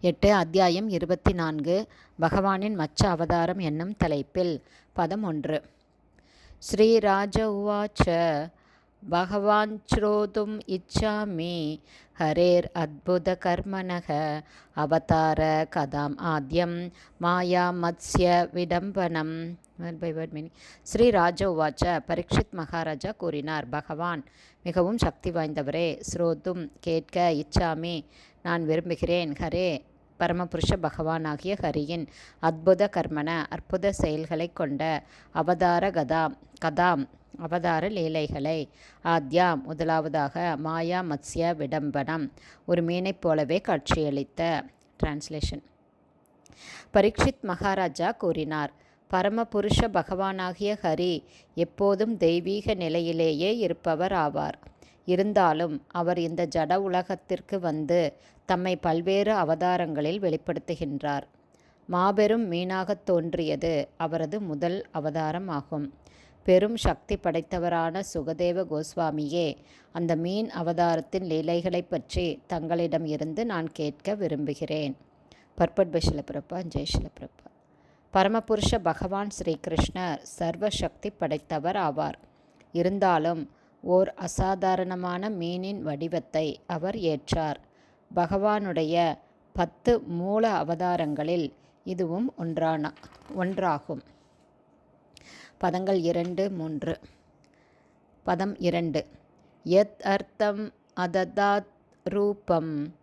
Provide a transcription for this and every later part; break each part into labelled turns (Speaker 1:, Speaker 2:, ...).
Speaker 1: எட்டு அத்தியாயம் இருபத்தி நான்கு பகவானின் மச்ச அவதாரம் என்னும் தலைப்பில். பதம் ஒன்று. ஸ்ரீராஜ உவாச்ச பகவான் ஸ்ரோதும் இச்சாமி ஹரேர் அத்புத கர்மணக அவதார கதாம் ஆத்யம் மாயா மத்ஸ்ய விடம்பனம். ஸ்ரீ ராஜ உவாச்ச பரீட்சித் மகாராஜா கூறினார் பகவான் மிகவும் சக்தி வாய்ந்தவரே ஸ்ரோதும் கேட்க இச்சாமி நான் விரும்புகிறேன். ஹரே! பரமபுருஷ பகவானாகிய ஹரியின் அற்புத கர்மன அற்புத செயல்களை கொண்ட அவதார கதாம் கதாம் அவதார லீலைகளை ஆத்யாம் முதலாவதாக மாயா மத்ஸ்ய விடம்பனம் ஒரு மீனைப் போலவே காட்சியளித்த டிரான்ஸ்லேஷன் பரீட்சித் மகாராஜா கூறினார் பரமபுருஷ பகவானாகிய ஹரி எப்போதும் தெய்வீக நிலையிலேயே இருப்பவர் ஆவார். இருந்தாலும் அவர் இந்த ஜட உலகத்திற்கு வந்து தம்மை பல்வேறு அவதாரங்களில் வெளிப்படுத்துகின்றார். மாபெரும் மீனாகத் தோன்றியது அவரது முதல் அவதாரம் ஆகும் பெரும் சக்தி படைத்தவரான சுகதேவ கோஸ்வாமியே அந்த மீன் அவதாரத்தின் லீலைகளை பற்றி தங்களிடம் இருந்து நான் கேட்க விரும்புகிறேன். பர்பட் பஷிலபிரப்பா ஜெய்ஷிலபிரப்பா பரமபுருஷ பகவான் ஸ்ரீகிருஷ்ணர் சர்வ சக்தி படைத்தவர் ஆவார். இருந்தாலும் ஓர் அசாதாரணமான மீனின் வடிவத்தை அவர் ஏற்றார். பகவானுடைய பத்து மூல அவதாரங்களில் இதுவும் ஒன்றான ஒன்றாகும். பதங்கள் இரண்டு மூன்று. பதம் இரண்டு. எத் அர்த்தம் அததாத் ரூபம்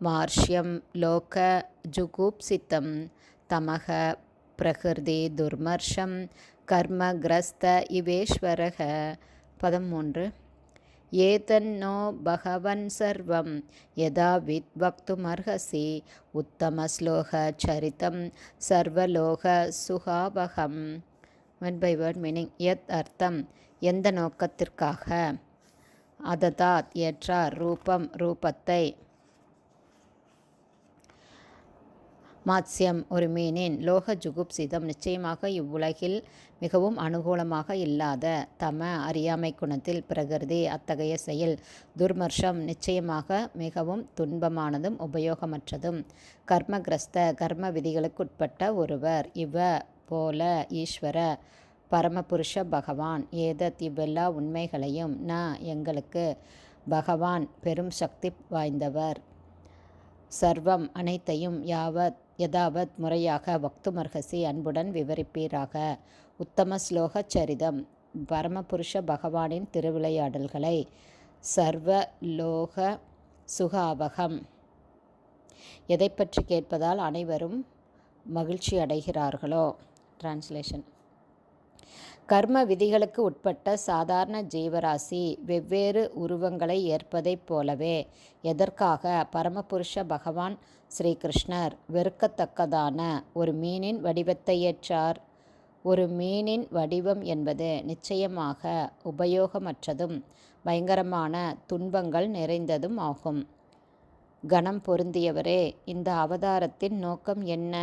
Speaker 1: மார்ஷ்யம் லோக ஜுகூப்சித்தம் தமக பிரகிருதி துர்மர்ஷம் கர்மகிரஸ்த இவேஸ்வரக பதம் மூன்று ஏதன்னோ பகவன் சர்வம் யதா வித் உத்தம உத்தமஸ்லோக சரிதம் சர்வலோக சுகாபகம் ஒன் பை வேர்ட் மீனிங் எத் அர்த்தம் எந்த நோக்கத்திற்காக? அததாத் ஏற்றார் ரூபம் ரூபத்தை. மாத்ஸ்யம் ஒரு மீனின் லோக ஜுகுப்சிதம் நிச்சயமாக இவ்வுலகில் மிகவும் அனுகூலமாக இல்லாத தம அறியாமை குணத்தில் பிரகிருதி அத்தகைய செயல் துர்மர்ஷம் நிச்சயமாக மிகவும் துன்பமானதும் உபயோகமற்றதும். கர்மகிரஸ்த கர்ம விதிகளுக்குட்பட்ட ஒருவர் இவ போல ஈஸ்வர பரமபுருஷ பகவான். ஏதத் இவ்வெல்லா உண்மைகளையும் ந எங்களுக்கு பகவான் பெரும் சக்தி வாய்ந்தவர். சர்வம் அனைத்தையும் யாவத் யதாவத் முறையாக பக்துமர்ஹசி அன்புடன் விவரிப்பீராக. உத்தம ஸ்லோக சரிதம். பரமபுருஷ பகவானின் திருவிளையாடல்களை. சர்வலோக சுகாவகம். எதை பற்றி கேட்பதால் அனைவரும் மகிழ்ச்சி அடைகிறார்களோ டிரான்ஸ்லேஷன் கர்ம விதிகளுக்கு உட்பட்ட சாதாரண ஜீவராசி வெவ்வேறு உருவங்களை ஏற்பதைப் போலவே எதற்காக பரமபுருஷ பகவான் ஸ்ரீகிருஷ்ணர் வெறுக்கத்தக்கதான ஒரு மீனின் வடிவத்தை ஏற்றார்? ஒரு மீனின் வடிவம் என்பது நிச்சயமாக உபயோகமற்றதும் பயங்கரமான துன்பங்கள் நிறைந்ததும் ஆகும். கணம் பொருந்தியவரே இந்த அவதாரத்தின் நோக்கம் என்ன?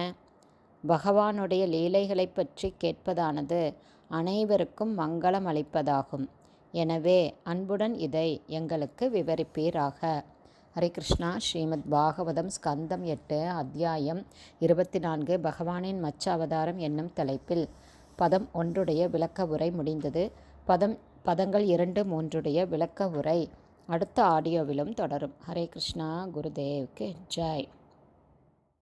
Speaker 1: பகவானுடைய லீலைகளை பற்றி கேட்பதானது அனைவருக்கும் மங்களம் அளிப்பதாகும். எனவே அன்புடன் இதை எங்களுக்கு விவரிப்பீராக. ஹரே கிருஷ்ணா ஸ்ரீமத் பாகவதம் ஸ்கந்தம் எட்டு அத்தியாயம் இருபத்தி நான்கு பகவானின் மச்ச அவதாரம் என்னும் தலைப்பில் பதம் ஒன்றுடைய விளக்க உரை முடிந்தது. பதம் பதங்கள் இரண்டு மூன்றுடைய விளக்க உரை அடுத்த ஆடியோவிலும் தொடரும். ஹரே கிருஷ்ணா குருதேவ்க்கு ஜாய்.